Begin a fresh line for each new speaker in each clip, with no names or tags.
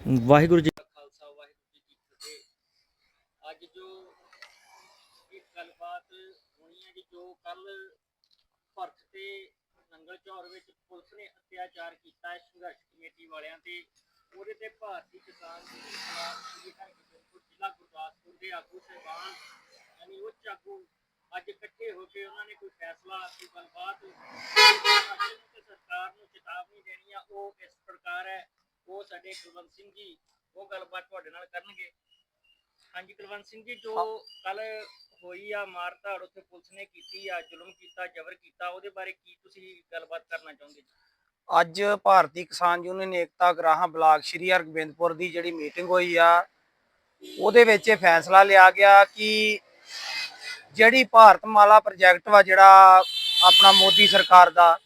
ਵਾਹਿਗੁਰੂ ਜੀ
ਖਾਲਸਾ, ਵਾਹਿਗੁਰੂ ਜੀ ਕੀ ਫਤਿਹ। ਅੱਜ ਜੋ ਇੱਕ ਗੱਲਬਾਤ ਹੋਣੀ ਹੈ ਜੀ ਜੋ ਕੱਲ ਭਰਤ ਤੇ ਨੰਗਲ ਝੌਰ ਵਿੱਚ ਪੁਲਿਸ ਨੇ ਅਤਿਆਚਾਰ ਕੀਤਾ ਹੈ ਸੰਘਰਸ਼ ਕਮੇਟੀ ਵਾਲਿਆਂ ਤੇ, ਉਹਦੇ ਤੇ ਭਾਰਤੀ ਕਿਸਾਨ ਯੂਨੀਅਨ ਖਿਲਾਫ ਜ਼ਿਲ੍ਹਾ ਗੁਰਦਾਸਪੁਰ ਦੇ ਆਗੂ ਸਹਿਬਾਨ, ਯਾਨੀ ਉੱਚ ਆਗੂ ਅੱਜ ਇਕੱਠੇ ਹੋ ਕੇ ਉਹਨਾਂ ਨੇ ਕੋਈ ਫੈਸਲਾ, ਕੋਈ ਗੱਲਬਾਤ ਪ੍ਰਸ਼ਾਸਨ ਨੂੰ ਤੇ ਸਰਕਾਰ ਨੂੰ ਚੇਤਾਵਨੀ ਦੇਣੀ ਆ ਉਹ ਇਸ ਪ੍ਰਕਾਰ ਹੈ ਉਹ ਸਾਡੇ ਕੁਲਵੰਤ ਸਿੰਘ ਜੀ ਉਹ ਗੱਲਬਾਤ ਤੁਹਾਡੇ ਨਾਲ ਕਰਨਗੇ। ਹਾਂਜੀ ਕੁਲਵੰਤ ਸਿੰਘ ਜੀ ਜੋ ਕੱਲ ਹੋਈ ਆ ਮਾਰਧਾੜ ਉੱਥੇ ਪੁਲਿਸ ਨੇ ਕੀਤੀ ਆ ਜ਼ੁਲਮ ਕੀਤਾ ਜ਼ਬਰ ਕੀਤਾ ਉਹਦੇ ਬਾਰੇ ਕੀ ਤੁਸੀਂ ਗੱਲਬਾਤ ਕਰਨਾ ਚਾਹੁੰਦੇ ਜੀ
ਅੱਜ ਭਾਰਤੀ ਕਿਸਾਨ ਯੂਨੀਅਨ ਏਕਤਾ ਗਰਾਹਾਂ ਬਲਾਕ ਸ਼੍ਰੀ ਹਰਗੋਬਿੰਦਪੁਰ ਦੀ ਜਿਹੜੀ ਮੀਟਿੰਗ ਹੋਈ ਆ ਉਹਦੇ ਵਿੱਚ ਇਹ ਫੈਸਲਾ ਲਿਆ ਗਿਆ ਕਿ ਜਿਹੜੀ ਭਾਰਤ ਮਾਲਾ ਪ੍ਰੋਜੈਕਟ ਵਾ ਜਿਹੜਾ ਆਪਣਾ ਮੋਦੀ ਸਰਕਾਰ ਦਾ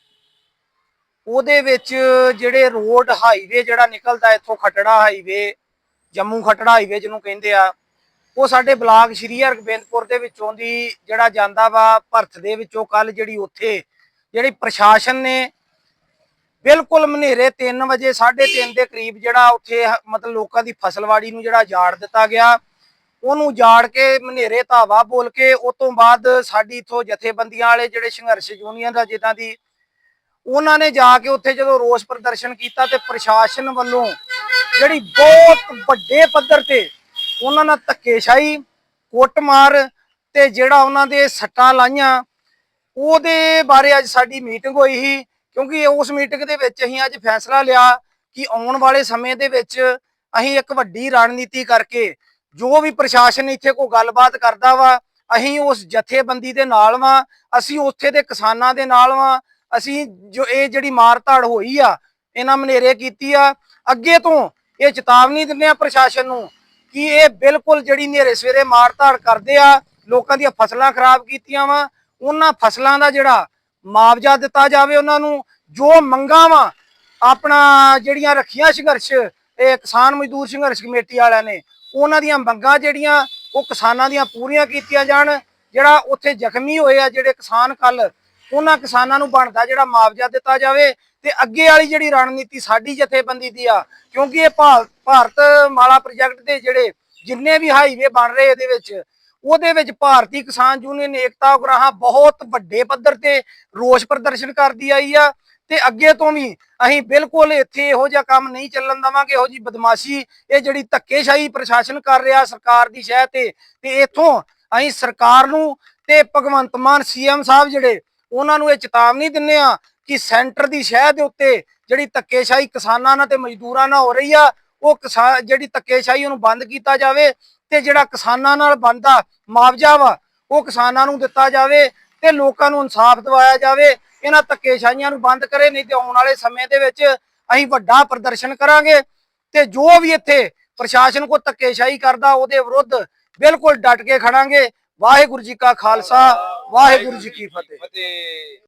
ਉਹਦੇ ਵਿੱਚ ਜਿਹੜੇ ਰੋਡ ਹਾਈਵੇ ਜਿਹੜਾ ਨਿਕਲਦਾ ਇੱਥੋਂ ਖਟੜਾ ਹਾਈਵੇ, ਜੰਮੂ ਖਟੜਾ ਹਾਈਵੇ ਜਿਹਨੂੰ ਕਹਿੰਦੇ ਆ, ਉਹ ਸਾਡੇ ਬਲਾਕ ਸ਼੍ਰੀ ਹਰਗੋਬਿੰਦਪੁਰ ਦੇ ਵਿੱਚੋਂ ਦੀ ਜਿਹੜਾ ਜਾਂਦਾ ਵਾ ਭਰਤ ਦੇ ਵਿੱਚੋਂ ਕੱਲ ਜਿਹੜੀ ਉੱਥੇ ਜਿਹੜੀ ਪ੍ਰਸ਼ਾਸਨ ਨੇ ਬਿਲਕੁਲ ਮਨੇਰੇ 3 ਵਜੇ 3:30 ਦੇ ਕਰੀਬ ਜਿਹੜਾ ਉੱਥੇ ਮਤਲਬ ਲੋਕਾਂ ਦੀ ਫਸਲਵਾੜੀ ਨੂੰ ਜਿਹੜਾ ਜਾੜ ਦਿੱਤਾ ਗਿਆ। ਉਹਨੂੰ ਜਾੜ ਕੇ ਮਨੇਰੇ ਧਾਵਾ ਬੋਲ ਕੇ ਉਸ ਤੋਂ ਬਾਅਦ ਸਾਡੀ ਇਥੋਂ ਜਥੇਬੰਦੀਆਂ ਵਾਲੇ ਜਿਹੜੇ ਸੰਘਰਸ਼ ਯੂਨੀਅਨ ਦਾ ਜਿੱਦਾਂ ਦੀ ਉਹਨਾਂ ਨੇ ਜਾ ਕੇ ਉੱਥੇ ਜਦੋਂ ਰੋਸ ਪ੍ਰਦਰਸ਼ਨ ਕੀਤਾ ਤੇ ਪ੍ਰਸ਼ਾਸਨ ਵੱਲੋਂ ਜਿਹੜੀ ਬਹੁਤ ਵੱਡੇ ਪੱਧਰ ਤੇ ਉਹਨਾਂ ਨਾਲ ਧੱਕੇਸ਼ਾਹੀ, ਕੁੱਟਮਾਰ ਤੇ ਜਿਹੜਾ ਉਹਨਾਂ ਦੇ ਸੱਟਾਂ ਲਾਈਆਂ, ਉਹਦੇ ਬਾਰੇ ਅੱਜ ਸਾਡੀ ਮੀਟਿੰਗ ਹੋਈ ਸੀ। ਕਿਉਂਕਿ ਉਸ ਮੀਟਿੰਗ ਦੇ ਵਿੱਚ ਅਸੀਂ ਅੱਜ ਫੈਸਲਾ ਲਿਆ ਕਿ ਆਉਣ ਵਾਲੇ ਸਮੇਂ ਦੇ ਵਿੱਚ ਅਸੀਂ ਇੱਕ ਵੱਡੀ ਰਣਨੀਤੀ ਕਰਕੇ ਜੋ ਵੀ ਪ੍ਰਸ਼ਾਸਨ ਇੱਥੇ ਕੋਈ ਗੱਲਬਾਤ ਕਰਦਾ ਵਾ, ਅਸੀਂ ਉਸ ਜਥੇਬੰਦੀ ਦੇ ਨਾਲ ਵਾਂ, ਅਸੀਂ ਉੱਥੇ ਦੇ ਕਿਸਾਨਾਂ ਦੇ ਨਾਲ ਵਾਂ ਅਸੀਂ ਜੋ ਇਹ ਜਿਹੜੀ ਮਾਰਧਾੜ ਹੋਈ ਆ, ਇਹਨਾਂ ਮਨੇਰੇ ਕੀਤੀ ਆ, ਅੱਗੇ ਤੋਂ ਇਹ ਚੇਤਾਵਨੀ ਦਿੰਦੇ ਆ ਪ੍ਰਸ਼ਾਸਨ ਨੂੰ ਕਿ ਇਹ ਬਿਲਕੁਲ ਜਿਹੜੀ ਨੇਰੇ ਸਵੇਰੇ ਮਾਰਧਾੜ ਕਰਦੇ ਆ, ਲੋਕਾਂ ਦੀਆਂ ਫਸਲਾਂ ਖਰਾਬ ਕੀਤੀਆਂ ਵਾ, ਉਹਨਾਂ ਫਸਲਾਂ ਦਾ ਜਿਹੜਾ ਮੁਆਵਜ਼ਾ ਦਿੱਤਾ ਜਾਵੇ ਉਹਨਾਂ ਨੂੰ, ਜੋ ਮੰਗਾਂ ਵਾ, ਆਪਣਾ ਜਿਹੜੀਆਂ ਰੱਖੀਆਂ ਸੰਘਰਸ਼, ਇਹ ਕਿਸਾਨ ਮਜ਼ਦੂਰ ਸੰਘਰਸ਼ ਕਮੇਟੀ ਵਾਲਿਆਂ ਨੇ, ਉਹਨਾਂ ਦੀਆਂ ਮੰਗਾਂ ਜਿਹੜੀਆਂ, ਉਹ ਕਿਸਾਨਾਂ ਦੀਆਂ ਪੂਰੀਆਂ ਕੀਤੀਆਂ ਜਾਣ, ਜਿਹੜਾ ਉੱਥੇ ਜ਼ਖਮੀ ਹੋਏ ਆ, ਜਿਹੜੇ ਕਿਸਾਨ ਕੱਲ ਉਹਨਾਂ ਕਿਸਾਨਾਂ ਨੂੰ ਬਣਦਾ ਜਿਹੜਾ ਮੁਆਵਜ਼ਾ ਦਿੱਤਾ ਜਾਵੇ ਤੇ ਅੱਗੇ ਵਾਲੀ ਜਿਹੜੀ ਰਣਨੀਤੀ ਸਾਡੀ ਜਥੇਬੰਦੀ ਦੀ ਆ, ਕਿਉਂਕਿ ਇਹ ਭਾਰਤ ਮਾਲਾ ਪ੍ਰੋਜੈਕਟ ਦੇ ਜਿਹੜੇ ਜਿੰਨੇ ਵੀ ਹਾਈਵੇ ਬਣ ਰਹੇ ਇਹਦੇ ਵਿੱਚ, ਉਹਦੇ ਵਿੱਚ ਭਾਰਤੀ ਕਿਸਾਨ ਯੂਨੀਅਨ ਏਕਤਾ ਉਗਰਾਹਾਂ ਬਹੁਤ ਵੱਡੇ ਪੱਧਰ ਤੇ ਰੋਸ ਪ੍ਰਦਰਸ਼ਨ ਕਰਦੀ ਆਈ ਆ ਤੇ ਅੱਗੇ ਤੋਂ ਵੀ ਅਸੀਂ ਬਿਲਕੁਲ ਇੱਥੇ ਇਹੋ ਜਿਹਾ ਕੰਮ ਨਹੀਂ ਚੱਲਣ ਦਵਾਂਗੇ, ਇਹੋ ਜੀ ਬਦਮਾਸ਼ੀ, ਇਹ ਜਿਹੜੀ ਧੱਕੇਸ਼ਾਹੀ ਪ੍ਰਸ਼ਾਸਨ ਕਰ ਰਿਹਾ ਸਰਕਾਰ ਦੀ ਸ਼ਹਿ ਤੇ ਤੇ ਇਥੋਂ ਅਸੀਂ ਸਰਕਾਰ ਨੂੰ ਤੇ ਭਗਵੰਤ ਮਾਨ ਸੀਐਮ ਸਾਹਿਬ ਜਿਹੜੇ ਉਹਨਾਂ ਨੂੰ ਇਹ ਚੇਤਾਵਨੀ ਦਿੰਨੇ ਆ ਕਿ ਸੈਂਟਰ ਦੀ ਸ਼ਹਿ ਦੇ ਉੱਤੇ ਜਿਹੜੀ ਧੱਕੇਸ਼ਾਹੀ ਕਿਸਾਨਾਂ ਨਾਲ ਤੇ ਮਜ਼ਦੂਰਾਂ ਨਾਲ ਹੋ ਰਹੀ ਆ, ਉਹ ਕਿਸਾਨ ਜਿਹੜੀ ਧੱਕੇਸ਼ਾਹੀ ਉਹਨੂੰ ਬੰਦ ਕੀਤਾ ਜਾਵੇ ਤੇ ਜਿਹੜਾ ਕਿਸਾਨਾਂ ਨਾਲ ਬਣਦਾ ਮੁਆਵਜ਼ਾ ਵਾ, ਉਹ ਕਿਸਾਨਾਂ ਨੂੰ ਦਿੱਤਾ ਜਾਵੇ ਤੇ ਲੋਕਾਂ ਨੂੰ ਇਨਸਾਫ ਦਿਵਾਇਆ ਜਾਵੇ। ਇਹਨਾਂ ਧੱਕੇਸ਼ਾਹੀਆਂ ਨੂੰ ਬੰਦ ਕਰੇ, ਨਹੀਂ ਤੇ ਆਉਣ ਵਾਲੇ ਸਮੇਂ ਦੇ ਵਿੱਚ ਅਸੀਂ ਵੱਡਾ ਪ੍ਰਦਰਸ਼ਨ ਕਰਾਂਗੇ ਤੇ ਜੋ ਵੀ ਇੱਥੇ ਪ੍ਰਸ਼ਾਸਨ ਕੋ ਧੱਕੇਸ਼ਾਹੀ ਕਰਦਾ, ਉਹਦੇ ਵਿਰੁੱਧ ਬਿਲਕੁਲ ਡਟ ਕੇ ਖੜਾਂਗੇ। ਵਾਹਿਗੁਰੂ ਜੀ ਕਾ ਖਾਲਸਾ। ਵਾਹਿਗੁਰੂ ਜੀ ਕੀ ਫਤਿਹ।
ਫਤਿਹ।